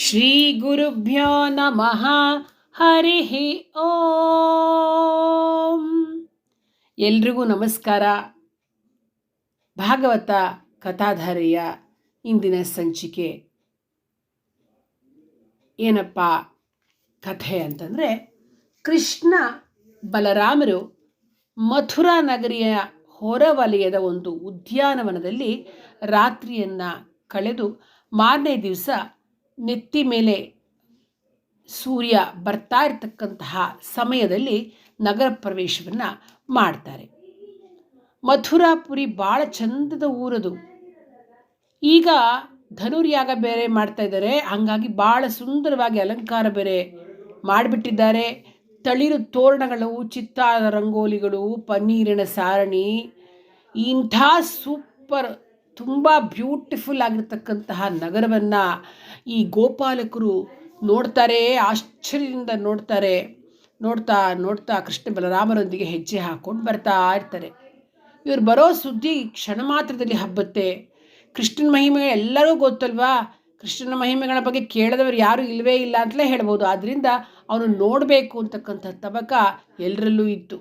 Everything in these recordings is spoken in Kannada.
ಶ್ರೀಗುರುಭ್ಯೋ ನಮಃ ಹರಿ ಓಂ ಎಲ್ರಿಗೂ ನಮಸ್ಕಾರ. ಭಾಗವತ ಕಥಾಧಾರೆಯ ಇಂದಿನ ಸಂಚಿಕೆ. ಏನಪ್ಪ ಕಥೆ ಅಂತಂದರೆ, ಕೃಷ್ಣ ಬಲರಾಮರು ಮಥುರಾ ನಗರಿಯ ಹೊರವಲಯದ ಒಂದು ಉದ್ಯಾನವನದಲ್ಲಿ ರಾತ್ರಿಯನ್ನು ಕಳೆದು ಮಾರನೇ ದಿವಸ ನೆತ್ತಿ ಮೇಲೆ ಸೂರ್ಯ ಬರ್ತಾ ಇರತಕ್ಕಂತಹ ಸಮಯದಲ್ಲಿ ನಗರ ಪ್ರವೇಶವನ್ನು ಮಾಡ್ತಾರೆ. ಮಥುರಾಪುರಿ ಭಾಳ ಚಂದದ ಊರದು. ಈಗ ಧನುರ್ಯಾಗ ಬೇರೆ ಮಾಡ್ತಾ ಇದ್ದಾರೆ. ಹಾಗಾಗಿ ಭಾಳ ಸುಂದರವಾಗಿ ಅಲಂಕಾರ ಬೇರೆ ಮಾಡಿಬಿಟ್ಟಿದ್ದಾರೆ. ತಳಿರು ತೋರಣಗಳು ಚಿತ್ತಾದ ರಂಗೋಲಿಗಳು, ಪನ್ನೀರಿನ ಸಾರಣಿ, ಇಂಥ ಸೂಪರ್, ತುಂಬ ಬ್ಯೂಟಿಫುಲ್ ಆಗಿರ್ತಕ್ಕಂತಹ ನಗರವನ್ನು ಈ ಗೋಪಾಲಕರು ನೋಡ್ತಾರೆ, ಆಶ್ಚರ್ಯದಿಂದ ನೋಡ್ತಾರೆ. ನೋಡ್ತಾ ನೋಡ್ತಾ ಕೃಷ್ಣ ಬಲರಾಮರೊಂದಿಗೆ ಹೆಜ್ಜೆ ಹಾಕ್ಕೊಂಡು ಬರ್ತಾ ಇರ್ತಾರೆ. ಇವ್ರು ಬರೋ ಸುದ್ದಿ ಕ್ಷಣ ಮಾತ್ರದಲ್ಲಿ ಹಬ್ಬತ್ತೆ. ಕೃಷ್ಣನ ಮಹಿಮೆ ಎಲ್ಲರೂ ಗೊತ್ತಲ್ವಾ? ಕೃಷ್ಣನ ಮಹಿಮೆಗಳ ಬಗ್ಗೆ ಕೇಳದವರು ಯಾರೂ ಇಲ್ಲವೇ ಇಲ್ಲ ಅಂತಲೇ ಹೇಳ್ಬೋದು. ಆದ್ದರಿಂದ ಅವನು ನೋಡಬೇಕು ಅಂತಕ್ಕಂಥ ತಬಕ ಎಲ್ಲರಲ್ಲೂ ಇತ್ತು.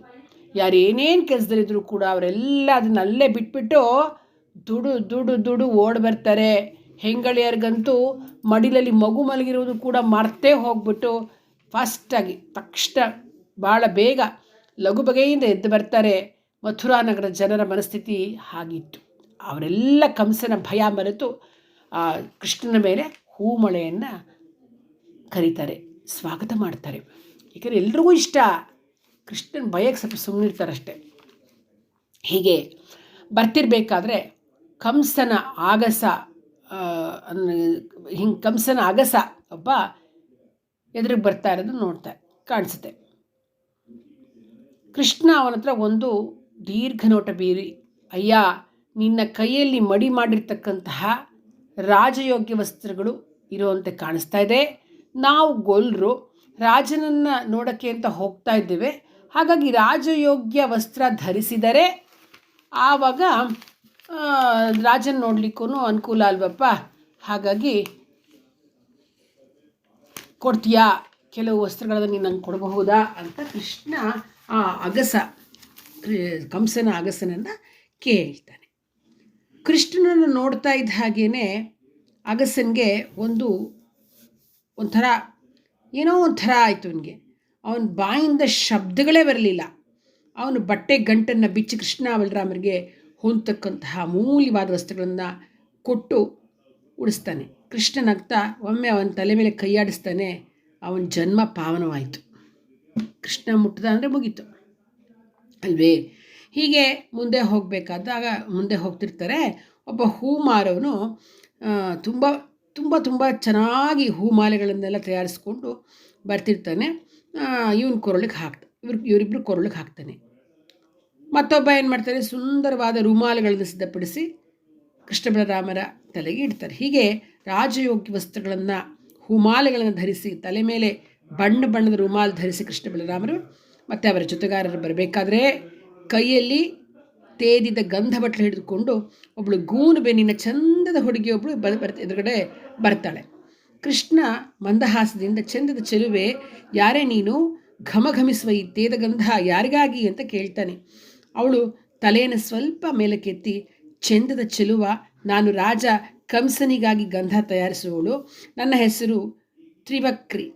ಯಾರು ಏನೇನು ಕೆಲಸದಲ್ಲಿದ್ದರೂ ಕೂಡ ಅವರೆಲ್ಲ ಅದನ್ನ ಅಲ್ಲೇ ಬಿಟ್ಬಿಟ್ಟು ದುಡು ದುಡು ದುಡು ಓಡಿ ಬರ್ತಾರೆ. ಹೆಂಗಳಿಯರಿಗಂತೂ ಮಡಿಲಲ್ಲಿ ಮಗು ಮಲಗಿರುವುದು ಕೂಡ ಮರ್ತೇ ಹೋಗ್ಬಿಟ್ಟು ಫಾಸ್ಟಾಗಿ ತಕ್ಷಣ ಭಾಳ ಬೇಗ ಲಘು ಬಗೆಯಿಂದ ಎದ್ದು ಬರ್ತಾರೆ ಮಥುರಾ ನಗರ ಜನರ ಮನಸ್ಥಿತಿ ಹಾಗಿತ್ತು. ಅವರೆಲ್ಲ ಕಂಸನ ಭಯ ಮರೆತು, ಆ, ಕೃಷ್ಣನ ಮೇಲೆ ಹೂಮಳೆಯನ್ನು ಕರೀತಾರೆ, ಸ್ವಾಗತ ಮಾಡ್ತಾರೆ. ಏಕೆಂದರೆ ಎಲ್ರಿಗೂ ಇಷ್ಟ, ಕೃಷ್ಣನ ಭಯಕ್ಕೆ ಸ್ವಲ್ಪ ಸುಮ್ಮನಿರ್ತಾರಷ್ಟೆ ಹೀಗೆ ಬರ್ತಿರಬೇಕಾದ್ರೆ ಕಂಸನ ಆಗಸ ಹಿಂಗೆ ಕಂಸನ ಅಗಸ ಒಬ್ಬ ಎದುರಿಗೆ ಬರ್ತಾ ಇರೋದು ನೋಡ್ತಾ, ಕಾಣಿಸುತ್ತೆ. ಕೃಷ್ಣ ಅವನ ಹತ್ರ ಒಂದು ದೀರ್ಘ ನೋಟ ಬೀರಿ, ಅಯ್ಯ, ನಿನ್ನ ಕೈಯಲ್ಲಿ ಮಡಿ ಮಾಡಿರ್ತಕ್ಕಂತಹ ರಾಜಯೋಗ್ಯ ವಸ್ತ್ರಗಳು ಇರುವಂತೆ ಕಾಣಿಸ್ತಾ ಇದೆ. ನಾವು ಗೊಲ್ಲರು ರಾಜನನ್ನು ನೋಡೋಕ್ಕೆ ಅಂತ ಹೋಗ್ತಾ ಇದ್ದೇವೆ. ಹಾಗಾಗಿ ರಾಜಯೋಗ್ಯ ವಸ್ತ್ರ ಧರಿಸಿದರೆ ಆವಾಗ ರಾಜನ ನೋಡಲಿಕ್ಕೂ ಅನುಕೂಲ ಅಲ್ವಪ್ಪ? ಹಾಗಾಗಿ ಕೊಡ್ತೀಯಾ? ಕೆಲವು ವಸ್ತ್ರಗಳನ್ನು ನೀನು ನಂಗೆ ಕೊಡಬಹುದಾ ಅಂತ ಕೃಷ್ಣ ಆ ಅಗಸ ಕಂಸನ ಅಗಸನನ್ನು ಕೇಳ್ತಾನೆ. ಕೃಷ್ಣನನ್ನು ನೋಡ್ತಾ ಇದ್ದ ಹಾಗೇ ಅಗಸನಿಗೆ ಒಂದು ಒಂಥರ ಏನೋ ಒಂಥರ ಆಯಿತು ಅವನಿಗೆ. ಅವನ ಬಾಯಿಂದ ಶಬ್ದಗಳೇ ಬರಲಿಲ್ಲ. ಅವನು ಬಟ್ಟೆ ಗಂಟನ್ನು ಬಿಚ್ಚಿ ಕೃಷ್ಣ ಬಲರಾಮರಿಗೆ ಹೊಂದತಕ್ಕಂತಹ ಅಮೂಲ್ಯವಾದ ವಸ್ತುಗಳನ್ನು ಕೊಟ್ಟು ಉಡಿಸ್ತಾನೆ. ಕೃಷ್ಣನಾಗ್ತ ಒಮ್ಮೆ ಅವನ ತಲೆ ಮೇಲೆ ಕೈಯಾಡಿಸ್ತಾನೆ ಅವನ ಜನ್ಮ ಪಾವನವಾಯಿತು. ಕೃಷ್ಣ ಮುಟ್ಟದ ಅಂದರೆ ಮುಗೀತು. ಅಲ್ವೇ? ಹೀಗೆ ಮುಂದೆ ಹೋಗಬೇಕಾದಾಗ, ಮುಂದೆ ಹೋಗ್ತಿರ್ತಾರೆ, ಒಬ್ಬ ಹೂ ಮಾರವನು ತುಂಬ ತುಂಬ ತುಂಬ ಚೆನ್ನಾಗಿ ಹೂಮಾಲೆಗಳನ್ನೆಲ್ಲ ತಯಾರಿಸ್ಕೊಂಡು ಬರ್ತಿರ್ತಾನೆ. ಇವನ ಕೊರಳಿಗೆ ಹಾಕ್ತ, ಇವ್ರು ಇವರಿಬ್ಬರು ಕೊರಳಿಗೆ ಹಾಕ್ತಾನೆ. ಮತ್ತೊಬ್ಬ ಏನು ಮಾಡ್ತಾರೆ? ಸುಂದರವಾದ ರುಮಾಲುಗಳನ್ನು ಸಿದ್ಧಪಡಿಸಿ ಕೃಷ್ಣ ಬಲರಾಮರ ತಲೆಗೆ ಇಡ್ತಾರೆ. ಹೀಗೆ ರಾಜಯೋಗ್ಯ ವಸ್ತ್ರಗಳನ್ನು, ಹುಮಾಲೆಗಳನ್ನು ಧರಿಸಿ ತಲೆ ಮೇಲೆ ಬಣ್ಣ ಬಣ್ಣದ ರುಮಾಲು ಧರಿಸಿ ಕೃಷ್ಣ ಬಲರಾಮರು ಮತ್ತು ಅವರ ಜೊತೆಗಾರರು ಬರಬೇಕಾದ್ರೆ ಕೈಯಲ್ಲಿ ತೇದಿದ ಗಂಧ ಬಟ್ಟಲು ಹಿಡಿದುಕೊಂಡು ಒಬ್ಬಳು ಗೂನು ಬೆನ್ನಿನ ಚಂದದ ಹುಡುಗಿಯೊಬ್ಬಳು ಬ ಬರ್ತ ಎದುರುಗಡೆ ಬರ್ತಾಳೆ. ಕೃಷ್ಣ ಮಂದಹಾಸದಿಂದ ಚಂದದ ಚೆಲುವೆ, ಯಾರೇ ನೀನು ಘಮಘಮಿಸುವ ಈ ತೇದ ಗಂಧ ಯಾರಿಗಾಗಿ? ಅಂತ ಕೇಳ್ತಾನೆ. ಅವಳು ತಲೆಯನ್ನು ಸ್ವಲ್ಪ ಮೇಲಕ್ಕೆತ್ತಿ, ಚೆಂದದ ಚೆಲುವ, ನಾನು ರಾಜ ಕಂಸನಿಗಾಗಿ ಗಂಧ ತಯಾರಿಸುವವಳು. ನನ್ನ ಹೆಸರು ತ್ರಿವಕ್ರಿ.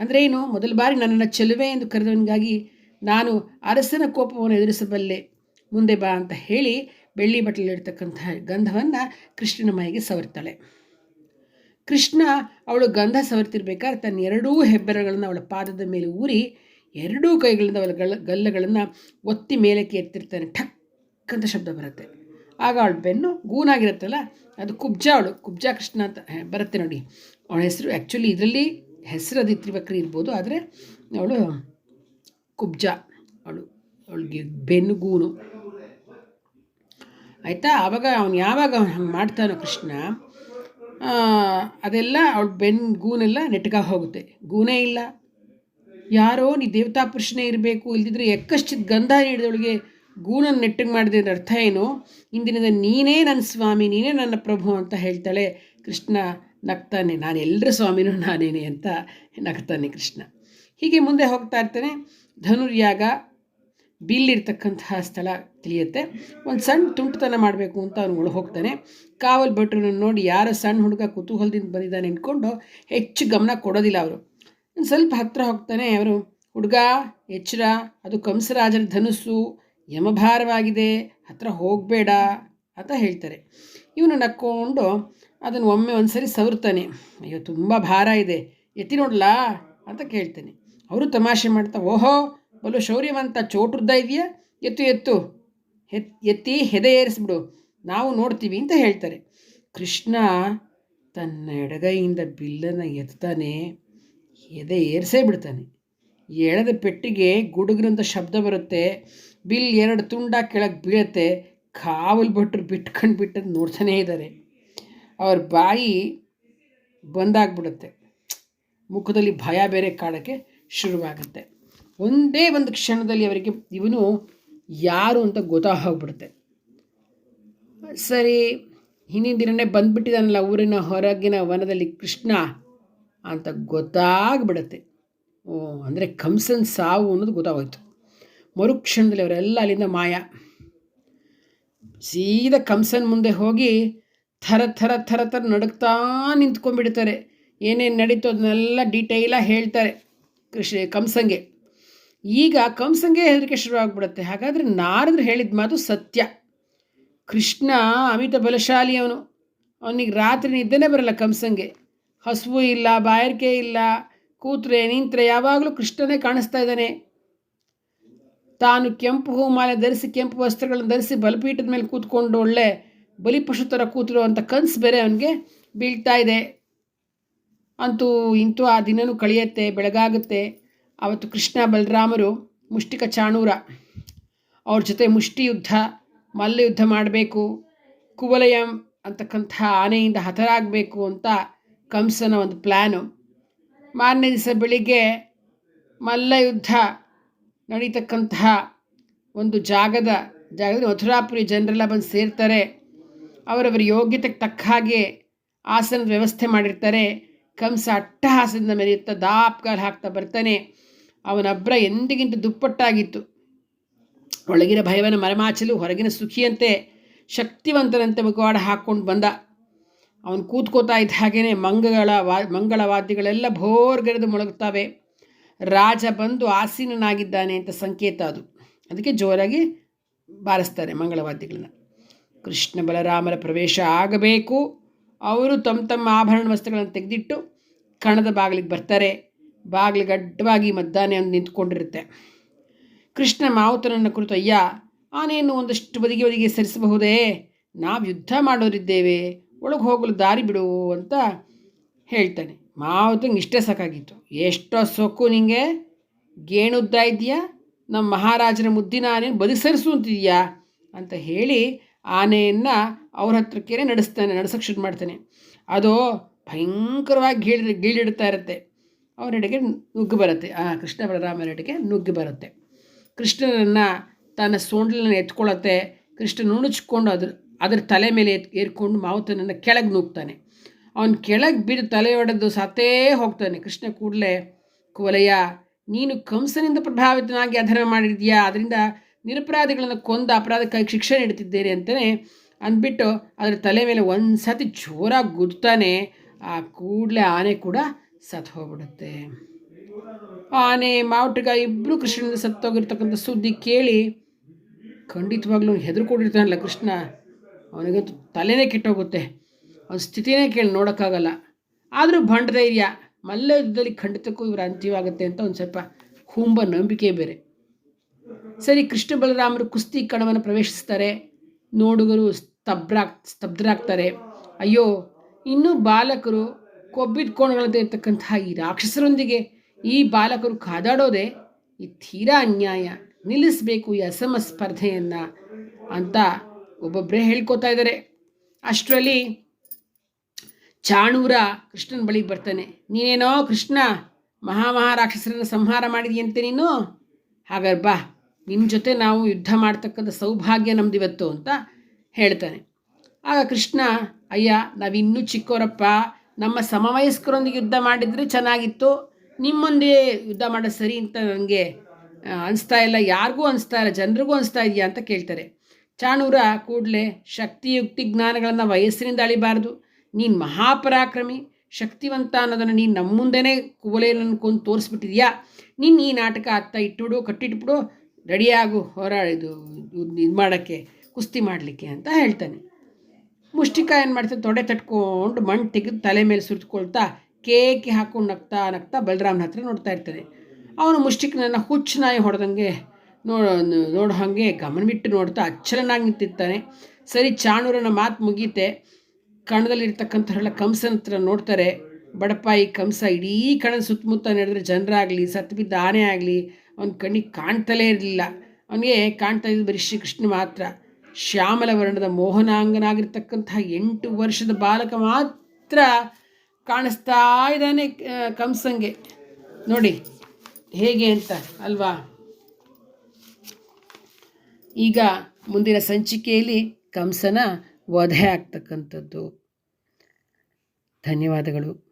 ಅಂದರೆ ಏನು ಮೊದಲ ಬಾರಿ ನನ್ನನ್ನು ಚೆಲುವೆ ಎಂದು ಕರೆದವನಿಗಾಗಿ ನಾನು ಅರಸನ ಕೋಪವನ್ನು ಎದುರಿಸಬಲ್ಲೆ. ಮುಂದೆ ಬಾ ಅಂತ ಹೇಳಿ ಬೆಳ್ಳಿ ಬಟ್ಟಲಿರ್ತಕ್ಕಂತಹ ಗಂಧವನ್ನು ಕೃಷ್ಣನ ಮೈಗೆ ಸವರ್ತಾಳೆ. ಕೃಷ್ಣ ಅವಳು ಗಂಧ ಸವರ್ತಿರ್ಬೇಕಾದ್ರೆ ತನ್ನ ಎರಡೂ ಹೆಬ್ಬೆರಗಳನ್ನು ಅವಳ ಪಾದದ ಮೇಲೆ ಊರಿ ಎರಡೂ ಕೈಗಳಿಂದ ಅವಳ ಗಲ್ಲ ಗಲ್ಲಗಳನ್ನು ಒತ್ತಿ ಮೇಲಕ್ಕೆ ಎತ್ತಿರ್ತಾನೆ. ಠಕ್ ಅಂತ ಶಬ್ದ ಬರುತ್ತೆ. ಆಗ ಅವಳ ಬೆನ್ನು ಗೂನಾಗಿರುತ್ತಲ್ಲ, ಅದು ಕುಬ್ಜ ಅವಳು, ಕುಬ್ಜ ಕೃಷ್ಣ ಅಂತ ಬರುತ್ತೆ ನೋಡಿ. ಅವಳ ಹೆಸರು ಆ್ಯಕ್ಚುಲಿ ಇದರಲ್ಲಿ ಹೆಸರು ಅದು ತ್ರಿವಕ್ರಿ ಇರ್ಬೋದು, ಆದರೆ ಅವಳು ಕುಬ್ಜ, ಅವಳು, ಅವಳಿಗೆ ಬೆನ್ನು ಗೂನು. ಆಯಿತಾ? ಆವಾಗ ಅವನು ಯಾವಾಗ ಅವನು ಹಂಗೆ ಮಾಡ್ತಾನೋ ಕೃಷ್ಣ ಅದೆಲ್ಲ ಅವಳು ಬೆನ್ನು ಗೂನೆಲ್ಲ ನೆಟ್ಗ ಹೋಗುತ್ತೆ. ಗೂನೇ ಇಲ್ಲ. ಯಾರೋ ನೀ ದೇವತಾ ಪುರುಷನೇ ಇರಬೇಕು, ಇಲ್ದಿದ್ರೆ ಎಕ್ಕಷ್ಟಿದ ಗಂಧ ನೀಡಿದವಳಿಗೆ ಗೂಣನ್ನು ನೆಟ್ಟಿಗೆ ಮಾಡಿದೆ ಅರ್ಥ ಏನು? ಇಂದಿನಿಂದ ನೀನೇ ನನ್ನ ಸ್ವಾಮಿ, ನೀನೇ ನನ್ನ ಪ್ರಭು ಅಂತ ಹೇಳ್ತಾಳೆ ಕೃಷ್ಣ ನಗ್ತಾನೆ. ನಾನು ಎಲ್ಲರ ಸ್ವಾಮಿನೂ ನಾನೇನೆ ಅಂತ ನಗ್ತಾನೆ ಕೃಷ್ಣ. ಹೀಗೆ ಮುಂದೆ ಹೋಗ್ತಾ ಇರ್ತಾನೆ. ಧನುರ್ಯಾಗ ಬಿಲ್ಲಿರ್ತಕ್ಕಂತಹ ಸ್ಥಳ ತಿಳಿಯುತ್ತೆ. ಒಂದು ಸಣ್ಣ ತುಂಟತನ ಮಾಡಬೇಕು ಅಂತ ಅವನು ಒಳಗೆ ಹೋಗ್ತಾನೆ. ಕಾವಲ್ ಭಟ್ರನ್ನು ನೋಡಿ ಯಾರೋ ಸಣ್ಣ ಹುಡುಗ ಕುತೂಹಲದಿಂದ ಬಂದಿದ್ದಾನೆ ಅಂದ್ಕೊಂಡು ಹೆಚ್ಚು ಗಮನ ಕೊಡೋದಿಲ್ಲ ಅವರು. ಸ್ವಲ್ಪ ಹತ್ತಿರ ಹೋಗ್ತಾನೆ ಅವರು. ಹುಡುಗ, ಎಚ್ಚರ. ಅದು ಕಂಸರಾಜರ ಧನುಸ್ಸು. ಯಮಭಾರವಾಗಿದೆ. ಹತ್ರ ಹೋಗಬೇಡ ಅಂತ ಹೇಳ್ತಾರೆ. ಇವನು ನಕ್ಕೊಂಡು ಅದನ್ನು ಒಮ್ಮೆ ಒಂದು ಸರಿ ಸವರ್ತಾನೆ ಅಯ್ಯೋ, ತುಂಬ ಭಾರ ಇದೆ. ಎತ್ತಿ ನೋಡಲಾ? ಅಂತ ಕೇಳ್ತಾನೆ. ಅವರು ತಮಾಷೆ ಮಾಡ್ತಾ, ಓಹೋ, ಬಲು ಶೌರ್ಯವಂತ ಚೋಟುದ್ದ ಇದೆಯಾ ಎತ್ತು ಎತ್ತು. ಎತ್ ಎತ್ತಿ ಹೆದೆ ಏರಿಸ್ಬಿಡು. ನಾವು ನೋಡ್ತೀವಿ ಅಂತ ಹೇಳ್ತಾರೆ. ಕೃಷ್ಣ ತನ್ನ ಎಡಗೈಯಿಂದ ಬಿಲ್ಲನ್ನು ಎತ್ತಾನೆ. ಎದೆ ಏರಿಸೇ ಬಿಡ್ತಾನೆ. ಎಳೆದ ಪೆಟ್ಟಿಗೆ ಗುಡುಗ್ರಂತ ಶಬ್ದ ಬರುತ್ತೆ. ಬಿಲ್ ಎರಡು ತುಂಡ ಕೆಳಗೆ ಬೀಳುತ್ತೆ. ಕಾವಲು ಭಟ್ರು ಬಿಟ್ಕೊಂಡು ಬಿಟ್ಟದ್ದು ನೋಡ್ತಾನೇ ಇದ್ದಾರೆ ಅವ್ರ ಬಾಯಿ ಬಂದಾಗ್ಬಿಡುತ್ತೆ. ಮುಖದಲ್ಲಿ ಭಯ ಬೇರೆ ಕಾಡೋಕ್ಕೆ ಶುರುವಾಗುತ್ತೆ. ಒಂದೇ ಒಂದು ಕ್ಷಣದಲ್ಲಿ ಅವರಿಗೆ ಇವನು ಯಾರು ಅಂತ ಗೊತ್ತಾಗ್ಬಿಡುತ್ತೆ ಸರಿ, ಹಿಂದಿನ ದಿನನೇ ಬಂದ್ಬಿಟ್ಟಿದ್ದಾನಲ್ಲ ಊರಿನ ಹೊರಗಿನ ವನದಲ್ಲಿ ಕೃಷ್ಣ. ಅಂತ ಗೊತ್ತಾಗ್ಬಿಡತ್ತೆ. ಓ, ಅಂದರೆ ಕಂಸನ್ ಸಾವು ಅನ್ನೋದು ಗೊತ್ತಾಗೋಯ್ತು. ಮರುಕ್ಷಣದಲ್ಲಿ ಅವರೆಲ್ಲ ಅಲ್ಲಿಂದ ಮಾಯ. ಸೀದಾ ಕಂಸನ್ ಮುಂದೆ ಹೋಗಿ ಥರ ಥರ ಥರ ಥರ ನಡುಕ್ತಾ ನಿಂತ್ಕೊಂಡ್ಬಿಡ್ತಾರೆ. ಏನೇನು ನಡೀತು ಅದನ್ನೆಲ್ಲ ಡೀಟೇಲಾಗಿ ಹೇಳ್ತಾರೆ ಕೃಷಿ ಕಂಸಂಗೆ ಈಗ ಕಂಸಂಗೆ ಹೆದರಿಕೆ ಶುರುವಾಗ್ಬಿಡುತ್ತೆ. ಹಾಗಾದರೆ ನಾರದ್ರು ಹೇಳಿದ ಮಾತು ಸತ್ಯ. ಕೃಷ್ಣ ಅಮಿತ ಬಲಶಾಲಿ ಅವನು ಅವನಿಗೆ ರಾತ್ರಿ ನಿದ್ದೆನೇ ಬರಲ್ಲ ಕಂಸಂಗೆ ಹಸುವು ಇಲ್ಲ, ಬಾಯಾರಿಕೆ ಇಲ್ಲ, ಕೂತ್ರೆ, ನಿಂತರೆ, ಯಾವಾಗಲೂ ಕೃಷ್ಣನೇ ಕಾಣಿಸ್ತಾ ಇದ್ದಾನೆ. ತಾನು ಕೆಂಪು ಹೂಮಾಲೆ ಧರಿಸಿ, ಕೆಂಪು ವಸ್ತ್ರಗಳನ್ನು ಧರಿಸಿ, ಬಲಪೀಠದ ಮೇಲೆ ಕೂತ್ಕೊಂಡು ಒಳ್ಳೆ ಬಲಿಪಶು ಥರ ಕೂತಿರುವಂಥ ಕನಸು ಬೇರೆ ಅವನಿಗೆ ಬೀಳ್ತಾ ಇದೆ. ಅಂತೂ ಇಂತೂ ಆ ದಿನವೂ ಕಳೆಯುತ್ತೆ, ಬೆಳಗಾಗುತ್ತೆ. ಆವತ್ತು ಕೃಷ್ಣ ಬಲರಾಮರು ಮುಷ್ಟಿಕ ಚಾಣೂರ. ಅವ್ರ ಜೊತೆ ಮುಷ್ಟಿ ಯುದ್ಧ, ಮಲ್ಲ ಯುದ್ಧ ಮಾಡಬೇಕು. ಕುವಲಯಂ ಅಂತಕ್ಕಂಥ ಆನೆಯಿಂದ ಹತರಾಗಬೇಕು ಅಂತ ಕಂಸನ ಒಂದು ಪ್ಲ್ಯಾನು ಮಾರನೇ ದಿವಸ ಬೆಳಿಗ್ಗೆ ಮಲ್ಲ ಯುದ್ಧ ನಡೀತಕ್ಕಂತಹ ಒಂದು ಜಾಗದ ಜಾಗದಲ್ಲಿ ಮಥುರಾಪುರಿ ಜನರೆಲ್ಲ ಬಂದು ಸೇರ್ತಾರೆ. ಅವರವರ ಯೋಗ್ಯತೆಗೆ ತಕ್ಕ ಹಾಗೆ ಆಸನದ ವ್ಯವಸ್ಥೆ ಮಾಡಿರ್ತಾರೆ. ಕಂಸ ಅಟ್ಟಹಾಸದಿಂದ ಮೆರೆಯುತ್ತಾ ದಾಪ್ಗಾಲು ಹಾಕ್ತಾ ಬರ್ತಾನೆ. ಅವನಬ್ರ ಎಂದಿಗಿಂತ ದುಪ್ಪಟ್ಟಾಗಿತ್ತು. ಒಳಗಿನ ಭಯವನ್ನು ಮರೆಮಾಚಲು, ಹೊರಗಿನ ಸುಖಿಯಂತೆ, ಶಕ್ತಿವಂತನಂತೆ ಮುಖವಾಡ ಹಾಕ್ಕೊಂಡು ಬಂದ. ಅವನು ಕೂತ್ಕೋತಾ ಇದ್ದ ಹಾಗೆಯೇ ಮಂಗಗಳ ವಾ ಮಂಗಳವಾದ್ಯಗಳೆಲ್ಲ ಭೋರ್ಗೆರೆದು ಮೊಳಗುತ್ತವೆ. ರಾಜ ಬಂದು ಆಸೀನನಾಗಿದ್ದಾನೆ ಅಂತ ಸಂಕೇತ ಅದು. ಅದಕ್ಕೆ ಜೋರಾಗಿ ಬಾರಿಸ್ತಾರೆ ಮಂಗಳವಾದ್ಯಗಳನ್ನ ಕೃಷ್ಣ ಬಲರಾಮರ ಪ್ರವೇಶ ಆಗಬೇಕು. ಅವರು ತಮ್ಮ ತಮ್ಮ ಆಭರಣ ವಸ್ತುಗಳನ್ನು ತೆಗೆದಿಟ್ಟು ಕಣದ ಬಾಗಿಲಿಗೆ ಬರ್ತಾರೆ. ಬಾಗಿಲಿಗೆ ಅಡ್ಡವಾಗಿ ಮದ್ದಾನೆ ಒಂದು ನಿಂತ್ಕೊಂಡಿರುತ್ತೆ. ಕೃಷ್ಣ ಮಾವುತನನ್ನು ಕುರಿತು, ಅಯ್ಯ, ಆನೆಯನ್ನು ಒಂದಷ್ಟು ಬದಿಗೆ ಬದಿಗೆ ಸರಿಸಬಹುದೇ? ನಾವು ಯುದ್ಧ ಮಾಡೋರಿದ್ದೇವೆ. ಒಳಗೆ ಹೋಗಲು, ದಾರಿ ಬಿಡು ಅಂತ ಹೇಳ್ತಾನೆ. ಮಾವತಂಗೆ ಇಷ್ಟೇ ಸಾಕಾಗಿತ್ತು. ಎಷ್ಟೋ ಸೊಕ್ಕು ನಿಂಗೆ, ಗೇಣುದ್ದ ಇದೆಯಾ ನಮ್ಮ ಮಹಾರಾಜನ ಮುದ್ದಿನ ಆನೆ ಬದುಸರಿಸು ಅಂತ ಹೇಳಿ ಆನೆಯನ್ನು ಅವ್ರ ಹತ್ರಕ್ಕೇ ನಡೆಸ್ತಾನೆ ನಡೆಸೋಕ್ಕೆ ಶುರು ಮಾಡ್ತಾನೆ. ಅದು ಭಯಂಕರವಾಗಿ ಗೀಳಿ, ಗೀಳಿಡ್ತಾ ಇರುತ್ತೆ. ಅವರೆಡೆಗೆ ನುಗ್ಗು ಬರುತ್ತೆ. ಆ ಕೃಷ್ಣ ಬಲರಾಮರೆಡೆಗೆ ನುಗ್ಗಿ ಬರುತ್ತೆ. ಕೃಷ್ಣನನ್ನು ತನ್ನ ಸೋಂಡಲನ್ನು ಎತ್ಕೊಳ್ಳುತ್ತೆ ಕೃಷ್ಣ ನುಣುಚ್ಕೊಂಡು ಅದ್ರ ಅದರ ತಲೆ ಮೇಲೆ ಏರ್ಕೊಂಡು ಮಾವುತನನ್ನು ಕೆಳಗೆ ನುಗ್ತಾನೆ ಅವನು ಕೆಳಗೆ ಬಿದ್ದು ತಲೆ ಹೊಡೆದು ಸತ್ತೇ ಹೋಗ್ತಾನೆ. ಕೃಷ್ಣ ಕೂಡಲೇ, ಕುವಲಯ್ಯ, ನೀನು ಕಂಸನಿಂದ ಪ್ರಭಾವಿತನಾಗಿ ಅಧರ್ಮ ಮಾಡಿದ್ಯಾ? ಅದರಿಂದ ನಿರಪರಾಧಿಗಳನ್ನು ಕೊಂದ ಅಪರಾಧಕ್ಕಾಗಿ ಶಿಕ್ಷೆ ನೀಡುತ್ತಿದ್ದೇನೆ ಅಂತಲೇ ಅಂದ್ಬಿಟ್ಟು ಅದರ ತಲೆ ಮೇಲೆ ಒಂದು ಸತಿ ಜೋರಾಗಿ ಗುದ್ತಾನೆ. ಆ ಕೂಡಲೇ ಆನೆ ಕೂಡ ಸತ್ತು ಹೋಗ್ಬಿಡುತ್ತೆ. ಆನೆ, ಮಾವುಟಗ ಇಬ್ಬರು ಕೃಷ್ಣನಿಂದ ಸತ್ತೋಗಿರ್ತಕ್ಕಂಥ ಸುದ್ದಿ ಕೇಳಿ ಖಂಡಿತವಾಗ್ಲೂ ಹೆದರ್ಕೊಂಡಿರ್ತಾನಲ್ಲ ಕೃಷ್ಣ. ಅವನಿಗಂತೂ ತಲೆನೇ ಕೆಟ್ಟೋಗುತ್ತೆ. ಅವನ ಸ್ಥಿತಿನೇ ಕೇಳಿ ನೋಡೋಕ್ಕಾಗಲ್ಲ. ಆದರೂ ಭಂಡ ಧೈರ್ಯ ಮಲ್ಲ ಯುದ್ಧದಲ್ಲಿ ಖಂಡಿತಕ್ಕೂ ಇವರ ಅಂತ್ಯವಾಗುತ್ತೆ ಅಂತ ಒಂದು ಸ್ವಲ್ಪ ಕುಂಬ ನಂಬಿಕೆ ಬೇರೆ. ಸರಿ, ಕೃಷ್ಣ ಬಲರಾಮರು ಕುಸ್ತಿ ಕಣವನ್ನು ಪ್ರವೇಶಿಸ್ತಾರೆ. ನೋಡುಗರು ಸ್ತಬ್ರಾಗ್ ಸ್ತಬ್ಧರಾಗ್ತಾರೆ. ಅಯ್ಯೋ, ಇನ್ನೂ ಬಾಲಕರು ಕೊಬ್ಬಿದ ಕೋಣಗಳಂತೆ ಇರ್ತಕ್ಕಂತಹ ಈ ರಾಕ್ಷಸರೊಂದಿಗೆ ಈ ಬಾಲಕರು ಕಾದಾಡೋದೆ ಈ ತೀರಾ ಅನ್ಯಾಯ. ನಿಲ್ಲಿಸಬೇಕು ಈ ಅಸಮ ಸ್ಪರ್ಧೆಯನ್ನು ಅಂತ ಒಬ್ಬೊಬ್ಬರೇ ಹೇಳ್ಕೊತಾ ಇದ್ದಾರೆ ಅಷ್ಟರಲ್ಲಿ ಚಾಣೂರ ಕೃಷ್ಣನ ಬಳಿಗೆ ಬರ್ತಾನೆ. ನೀನೇನೋ ಕೃಷ್ಣ, ಮಹಾಮಹಾರಾಕ್ಷಸರನ್ನು ಸಂಹಾರ ಮಾಡಿದೆಯಂತೆ ನೀನು? ಹಾಗಾದ್ರೆ ಬಾ ನಿನ್ನ ಜೊತೆ ನಾವು ಯುದ್ಧ ಮಾಡ್ತಕ್ಕಂಥ ಸೌಭಾಗ್ಯ ನಮ್ದಿವತ್ತು ಅಂತ ಹೇಳ್ತಾನೆ. ಆಗ ಕೃಷ್ಣ, ಅಯ್ಯ, ನಾವಿನ್ನೂ ಚಿಕ್ಕೋರಪ್ಪ, ನಮ್ಮ ಸಮವಯಸ್ಕರೊಂದಿಗೆ ಯುದ್ಧ ಮಾಡಿದರೆ ಚೆನ್ನಾಗಿತ್ತು, ನಿಮ್ಮೊಂದೇ ಯುದ್ಧ ಮಾಡೋದು ಸರಿ ಅಂತ ನನಗೆ ಅನಿಸ್ತಾ ಇಲ್ಲ. ಯಾರಿಗೂ ಅನಿಸ್ತಾ ಇಲ್ಲ, ಜನರಿಗೂ ಅನಿಸ್ತಾ ಇದೆಯಾ ಅಂತ ಕೇಳ್ತಾರೆ. ಚಾಣೂರ ಕೂಡಲೇ ಶಕ್ತಿಯುಕ್ತಿ ಜ್ಞಾನಗಳನ್ನು ವಯಸ್ಸಿನಿಂದ ಅಳಿಬಾರ್ದು. ನೀನು ಮಹಾಪರಾಕ್ರಮಿ, ಶಕ್ತಿವಂತ ಅನ್ನೋದನ್ನು ನೀನು ನಮ್ಮ ಮುಂದೆನೇ ಕುವಲೆಯನ್ನು ಅನ್ಕೊಂಡು ತೋರಿಸ್ಬಿಟ್ಟಿದ್ಯಾ? ನೀನು ಈ ನಾಟಕ ಅತ್ತ ಇಟ್ಟುಬಿಡು, ಕಟ್ಟಿಟ್ಬಿಡು, ರೆಡಿಯಾಗು ಹೋರಾಡಿದು ಇದು ಮಾಡೋಕ್ಕೆ, ಕುಸ್ತಿ ಮಾಡಲಿಕ್ಕೆ ಅಂತ ಹೇಳ್ತಾನೆ. ಮುಷ್ಟಿಕ ಏನು ಮಾಡ್ತಾನೆ ತೊಡೆ ತಟ್ಕೊಂಡು ಮಣ್ಣು ತೆಗೆದು ತಲೆ ಮೇಲೆ ಸುರಿದುಕೊಳ್ತಾ ಕೇಕಿ ಹಾಕ್ಕೊಂಡು ನಗ್ತಾ ನಗ್ತಾ ಬಲರಾಮನ ಹತ್ರ ನೋಡ್ತಾ ಇರ್ತಾನೆ. ಅವನು ಮುಷ್ಟಿಕನನ್ನು ಹುಚ್ಚು ನಾಯಿ ಹೊಡೆದಂಗೆ ನೋಡೋ ನೋಡು ಹಾಗೆ ಗಮನವಿಟ್ಟು ನೋಡ್ತಾ ಅಚ್ಚರನಾಗಿ ನಿಂತಿರ್ತಾನೆ. ಸರಿ, ಚಾಣೂರನ ಮಾತು ಮುಗೀತೆ. ಕಣದಲ್ಲಿರ್ತಕ್ಕಂಥವರೆಲ್ಲ ಕಂಸನ ಹತ್ರ ನೋಡ್ತಾರೆ. ಬಡಪಾಯಿ ಕಂಸ ಇಡೀ ಕಣದ ಸುತ್ತಮುತ್ತ ನಡೆದ್ರೆ ಜನರಾಗಲಿ, ಸತ್ತು ಬಿದ್ದ ಆನೆ ಆಗಲಿ, ಅವ್ನ ಕಣ್ಣಿಗೆ ಕಾಣ್ತಲೇ ಇರಲಿಲ್ಲ. ಅವನಿಗೆ ಕಾಣ್ತಾ ಇದ್ದು ಬರೀ ಶ್ರೀಕೃಷ್ಣ ಮಾತ್ರ. ಶ್ಯಾಮಲ ವರ್ಣದ ಮೋಹನಾಂಗನಾಗಿರ್ತಕ್ಕಂತಹ ಎಂಟು ವರ್ಷದ ಬಾಲಕ ಮಾತ್ರ ಕಾಣಿಸ್ತಾ ಇದ್ದಾನೆ ಕಂಸಂಗೆ. ನೋಡಿ, ಹೇಗೆ ಅಂತ ಅಲ್ವಾ? ಈಗ ಮುಂದಿನ ಸಂಚಿಕೆಯಲ್ಲಿ ಕಂಸನ ವಧೆ ಆಗ್ತಕ್ಕಂಥದ್ದು. ಧನ್ಯವಾದಗಳು.